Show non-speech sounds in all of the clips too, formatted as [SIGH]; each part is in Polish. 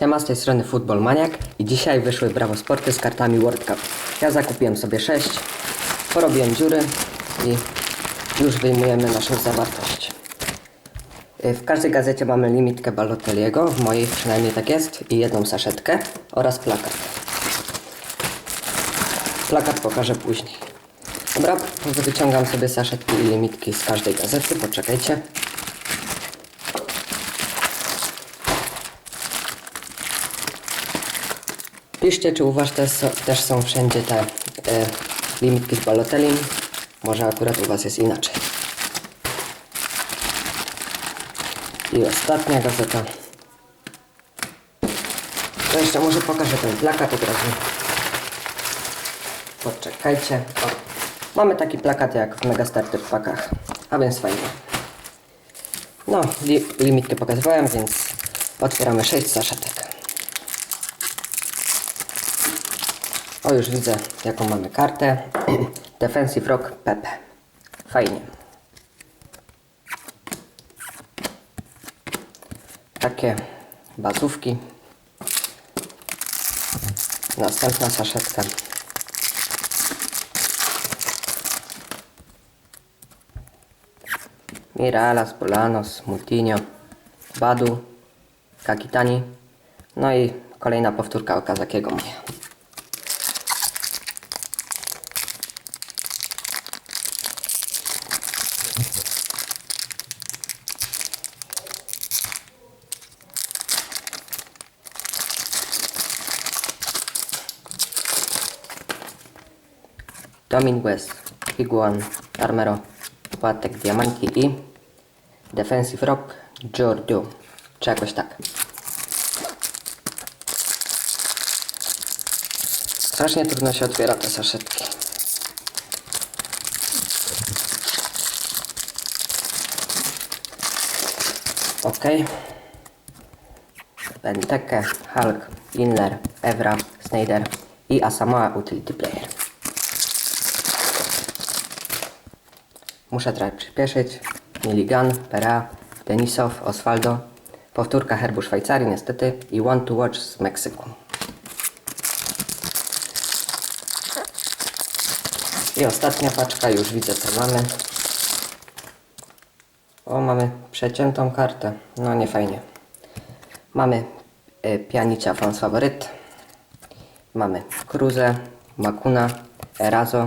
Siema, z tej strony Football Maniak i dzisiaj wyszły Brawo Sporty z kartami World Cup. Ja zakupiłem sobie 6, porobiłem dziury i już wyjmujemy naszą zawartość. Y, W każdej gazecie mamy limitkę Balotelliego, w mojej przynajmniej tak jest, i jedną saszetkę oraz plakat. Plakat pokażę później. Dobra, wyciągam sobie saszetki i limitki z każdej gazety, poczekajcie. Piszcie, czy u Was też, też są wszędzie te e, limitki z Balotellim. Może akurat u Was jest inaczej. I ostatnia gazeta. To jeszcze może pokażę ten plakat od razu. Poczekajcie. O. Mamy taki plakat jak w Mega Starter pakach. A więc fajnie. No, li limitkę pokazywałem, więc otwieramy 6 saszetek. O, już widzę, jaką mamy kartę. [CLEARS THROAT] Defensive Rock Pepe. Fajnie. Takie bazówki. Następna saszetka. Miralas, Bolanos, Multinio, Badu, Kakitani. No i kolejna powtórka Okazakiego moja. Dominguez, Iguan, Armero, Płatek, Diamanti i Defensive Rock, Giorgio, czy jakoś tak. Strasznie trudno się otwiera te saszetki. Ok. Benteke, Hulk, Inler, Evra, Snyder i Asamoah Utility Player. Muszę trochę przyspieszyć. Milligan, Pera, Denisow, Osvaldo, powtórka herbu Szwajcarii niestety i One to Watch z Meksyku. I ostatnia paczka, już widzę co mamy. O, mamy przeciętą kartę. No nie fajnie. Mamy y, Pianicia France Faworyt. Mamy Cruze, Makuna, Erazo,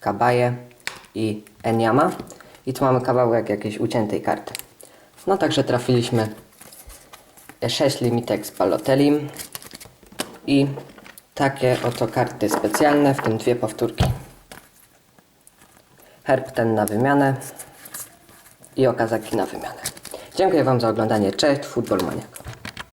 Kabaje i Enyama. I tu mamy kawałek jakiejś uciętej karty. No także trafiliśmy 6 limitek z i takie oto karty specjalne, w tym dwie powtórki. Herb ten na wymianę i okazaki na wymianę. Dziękuję Wam za oglądanie. Cześć, Futbol Maniak.